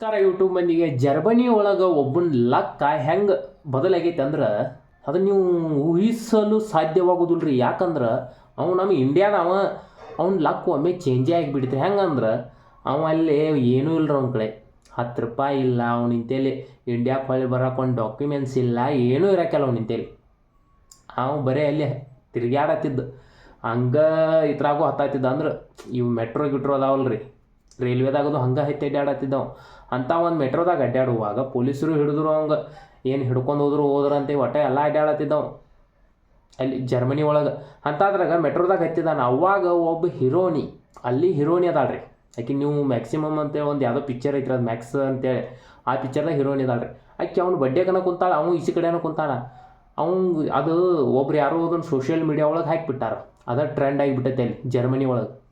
ನಮಸ್ಕಾರ ಯೂಟ್ಯೂಬ್ ಮಂದಿಗೆ. ಜರ್ಮನಿ ಒಳಗೆ ಒಬ್ಬನ ಲಕ್ಕ ಹೆಂಗೆ ಬದಲಾಗೈತೆ ಅಂದ್ರೆ ಅದನ್ನ ನೀವು ಊಹಿಸಲು ಸಾಧ್ಯವಾಗೋದಿಲ್ಲ ರೀ ಯಾಕಂದ್ರೆ ಅವ ನಮ್ಮ ಇಂಡಿಯಾದ ಅವ ಅವ್ನ ಲಕ್ ಒಮ್ಮೆ ಚೇಂಜೇ ಆಗಿಬಿಡ್ತಾರೆ. ಹೆಂಗಂದ್ರೆ ಅವ ಅಲ್ಲಿ ಏನೂ ಇಲ್ಲ ಅವ್ನ ಕಡೆ. ಹತ್ತು ರೂಪಾಯಿ ಇಲ್ಲ, ಅವ್ನ ಇಂತೇಲಿ ಇಂಡಿಯಾ ಹೊಳ್ಳಿ ಬರೋಕೆ ಒಂದು ಡಾಕ್ಯುಮೆಂಟ್ಸ್ ಇಲ್ಲ, ಏನೂ ಇರೋಕ್ಕಲ್ಲ ಅವ್ನ ಇಂತೇಲಿ. ಅವ ಬರೀ ಅಲ್ಲಿ ತಿರುಗಾಡತ್ತಿದ್ದ ಹಂಗೆ ಇದ್ರಾಗೂ ಹತ್ತಾತಿದ್ದ ಅಂದ್ರೆ ಇವು ಮೆಟ್ರೋ ಗಿಟ್ರೋ ಅದಾವಲ್ಲ ರೀ ರೈಲ್ವೆದಾಗದು ಹಂಗೆ ಹತ್ತಿ ಅಡ್ಡಾಡತ್ತಿದ್ದವು ಅಂತ ಒಂದು ಮೆಟ್ರೋದಾಗ ಅಡ್ಡಾಡುವಾಗ ಪೊಲೀಸರು ಹಿಡಿದ್ರು ಅವಂಗೆ ಏನು ಹಿಡ್ಕೊಂಡು ಹೋದ್ರು ಹೋದ್ರಂತೆ ಒಟ್ಟೆ ಎಲ್ಲ ಅಡ್ಡಾಡತ್ತಿದ್ದವು ಅಲ್ಲಿ ಜರ್ಮನಿ ಒಳಗೆ. ಅಂತಾದ್ರಾಗ ಮೆಟ್ರೋದಾಗ ಹತ್ತಿದ್ದಾನೆ ಅವಾಗ ಒಬ್ಬ ಹೀರೋನಿ ಅಲ್ಲಿ ಹೀರೋನಿ ಅದಾಳ್ರಿ. ಆಕೆ ನೀವು ಮ್ಯಾಕ್ಸಿಮಮ್ ಅಂತೇಳಿ ಒಂದು ಯಾವುದೋ ಪಿಕ್ಚರ್ ಐತ್ರಿ ಅದು ಮ್ಯಾಕ್ಸ್ ಅಂತೇಳಿ ಆ ಪಿಕ್ಚರ್ದಾಗ ಹೀರೋನಿ ಅದಾಳ್ರಿ. ಆಕೆ ಅವ್ನು ಬಡ್ಡೆಗನ ಕುಂತಾಳ, ಅವನು ಈಚೆ ಕಡೆನ ಕುಂತಾನ. ಅವ್ನು ಅದು ಒಬ್ರು ಯಾರೋ ಅದನ್ನು ಸೋಷಿಯಲ್ ಮೀಡಿಯಾ ಒಳಗೆ ಹಾಕಿಬಿಟ್ಟಾರ. ಅದ ಟ್ರೆಂಡ್ ಆಗಿಬಿಟ್ಟೈತೆ ಅಲ್ಲಿ ಜರ್ಮನಿ ಒಳಗೆ.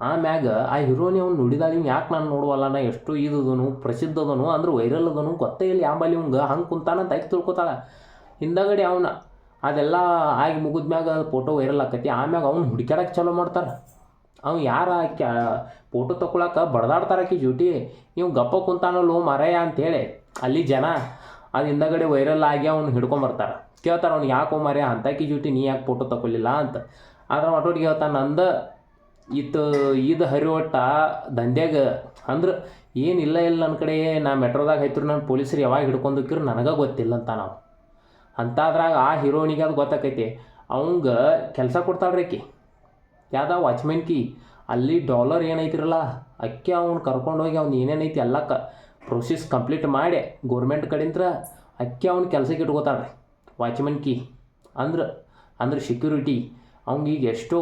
ಆಮ್ಯಾಗ ಆ ಹೀರೋನಿ ಅವ್ನು ನುಡಿದಾಗ ಹಿಂಗೆ ಯಾಕೆ ನಾನು ನೋಡುವಲ್ಲ ನಾ ಎಷ್ಟು ಇದನು ಪ್ರಸಿದ್ಧ ಅದನು ಅಂದ್ರೆ ವೈರಲ್ ಅದನು ಗೊತ್ತೇ ಇಲ್ಲ ಯಾಂಬಲ್ಲಿ ಇವಂಗೆ, ಹಂಗೆ ಕುಂತಾನಂತ ಆಯ್ತು ತಿಳ್ಕೊತಾಳೆ. ಹಿಂದಗಡೆ ಅವನ, ಅದೆಲ್ಲ ಆಗಿ ಮುಗಿದ್ಮ್ಯಾಗ ಫೋಟೋ ವೈರಲ್ ಆಕತಿ. ಆಮ್ಯಾಗ ಅವ್ನು ಹುಡುಕ್ಯಾಡಕ್ಕೆ ಚಲೋ ಮಾಡ್ತಾರೆ. ಅವ್ನು ಯಾರ ಕ್ಯಾ ಫೋಟೋ ತಗೊಳಕ್ಕೆ ಬಡ್ದಾಡ್ತಾರೆ ಆಕಿ ಜೂಟಿ ಇವ್ ಗಪ್ಪ ಕುಂತಾನಲ್ಲೋ ಮರಯ್ಯ ಅಂತೇಳಿ. ಅಲ್ಲಿ ಜನ ಅದು ಹಿಂದಗಡೆ ವೈರಲ್ ಆಗಿ ಅವ್ನು ಹಿಡ್ಕೊಂಬರ್ತಾರೆ ಕೇಳ್ತಾರೆ ಅವ್ನು ಯಾಕೋ ಅಂತ ಅಂತಾಕಿ ಜೂಟಿ ನೀ ಯಾಕೆ ಫೋಟೋ ತಗೊಳ್ಳಿಲ್ಲ ಅಂತ. ಆದ್ರೆ ಒಟ್ಟೊಟ್ಟಿಗೆ ಹೇಳ್ತಾನೆ, ನಂದ ಇತ್ತು ಇದು ಹರಿವಟ್ಟ ದಂಧ್ಯಾಗ ಅಂದ್ರೆ ಏನಿಲ್ಲ ಇಲ್ಲ ನನ್ನ ಕಡೆ, ನಾ ಮೆಟ್ರೋದಾಗ ಹೈತ್ರು ನಾನು ಪೊಲೀಸರು ಯಾವಾಗ ಹಿಡ್ಕೊಂಡೋಕ್ಕಿರು ನನಗೆ ಗೊತ್ತಿಲ್ಲ ಅಂತ ನಾವು. ಅಂತಾದ್ರಾಗ ಆ ಹೀರೋನಿಗೆ ಅದು ಗೊತ್ತಾಕೈತಿ. ಅವಂಗ ಕೆಲಸ ಕೊಡ್ತಾಳ್ರಿ ಆಕಿ. ಯಾವ್ದ ವಾಚ್ಮೆನ್ ಕಿ? ಅಲ್ಲಿ ಡಾಲರ್ ಏನೈತಿರಲ್ಲ ಅಕ್ಕಿ ಅವ್ನು ಕರ್ಕೊಂಡೋಗಿ ಅವ್ನು ಏನೇನೈತಿ ಎಲ್ಲ ಕ ಪ್ರೊಸೆಸ್ ಕಂಪ್ಲೀಟ್ ಮಾಡಿ ಗೋರ್ಮೆಂಟ್ ಕಡೆಯಿಂದ ಅಕ್ಕಿ ಅವ್ನ ಕೆಲಸಕ್ಕೆ ಇಟ್ಕೋತಾಳ್ರಿ. ವಾಚ್ಮೆನ್ ಕಿ. ಅಂದ್ರೆ ಅಂದ್ರೆ ಸೆಕ್ಯೂರಿಟಿ ಅವ್ನಿಗೆ ಎಷ್ಟೋ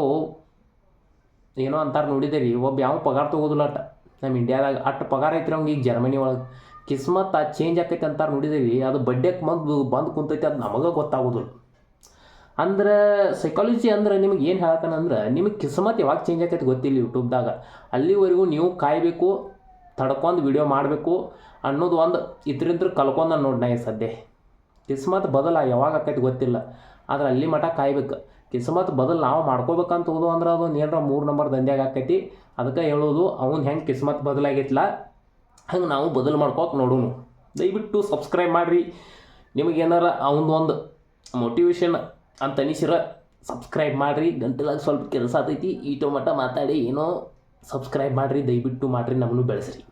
ಏನೋ ಅಂತಾರೆ ನೋಡಿದೆ ರೀ ಒಬ್ಬ ಯಾವ ಪಗಾರ ತೊಗೋದಿಲ್ಲ ಅಟ್ಟ. ನಮ್ಮ ಇಂಡಿಯಾದಾಗ ಅಟ್ಟು ಪಗಾರ ಐತ್ರಿ ಅವ್ನಿಗೆ ಈಗ ಜರ್ಮನಿ ಒಳಗೆ. ಕಿಸ್ಮತ್ ಆ ಚೇಂಜ್ ಆಕೈತೆ ಅಂತಾರೆ ನೋಡಿದೇವಿ ಅದು ಬಡ್ಡೆಗೆ ಬಂದು ಬಂದು ಕುಂತೈತೆ ಅದು ನಮಗೆ ಗೊತ್ತಾಗೋದಿಲ್ಲ ಅಂದ್ರೆ ಸೈಕಾಲಜಿ ಅಂದ್ರೆ ನಿಮಗೆ ಏನು ಹೇಳತ್ತಾನ ಅಂದ್ರೆ, ನಿಮಗೆ ಕಿಸ್ಮತ್ ಯಾವಾಗ ಚೇಂಜ್ ಆಕೈತೆ ಗೊತ್ತಿಲ್ಲ ಯೂಟ್ಯೂಬ್ದಾಗ ಅಲ್ಲಿವರೆಗೂ ನೀವು ಕಾಯಬೇಕು, ತಡ್ಕೊಂಡು ವಿಡಿಯೋ ಮಾಡಬೇಕು ಅನ್ನೋದು ಒಂದು ಇದ್ರಿಂದ ಕಲ್ಕೊಂಡ ನೋಡಿ ನಾ ಸದ್ಯ. ಕಿಸ್ಮತ್ ಬದಲ ಯಾವಾಗ ಆಕೈತೆ ಗೊತ್ತಿಲ್ಲ, ಆದ್ರೆ ಅಲ್ಲಿ ಮಠ ಕಾಯ್ಬೇಕು. ಕಿಸ್ಮತ್ ಬದಲು ನಾವು ಮಾಡ್ಕೋಬೇಕಂತ ಹೋದು ಅಂದ್ರೆ ಅದು ಏನಾರ ಮೂರು ನಂಬರ್ ದಂಧ್ಯಾಗ ಆಕೈತಿ. ಅದಕ್ಕೆ ಹೇಳೋದು ಅವ್ನು ಹೆಂಗೆ ಕಿಸ್ಮತ್ ಬದಲಾಗಿತ್ತಲ್ಲ ಹಂಗೆ ನಾವು ಬದಲು ಮಾಡ್ಕೋಕೆ ನೋಡೋಣ ದಯವಿಟ್ಟು ಸಬ್ಸ್ಕ್ರೈಬ್ ಮಾಡಿರಿ. ನಿಮಗೇನಾರ ಒಂದು ಮೋಟಿವೇಶನ್ ಅಂತ ಅನಿಸಿರ ಸಬ್ಸ್ಕ್ರೈಬ್ ಮಾಡಿರಿ. ಗಂಟಲಾಗ ಸ್ವಲ್ಪ ಕೆಲಸ ಆತೈತಿ, ಈಟೋ ಮಟ್ಟ ಮಾತಾಡಿ ಏನೋ ಸಬ್ಸ್ಕ್ರೈಬ್ ಮಾಡಿರಿ. ದಯವಿಟ್ಟು ಮಾಡಿರಿ ನಮ್ಮನ್ನು ಬೆಳೆಸ್ರಿ.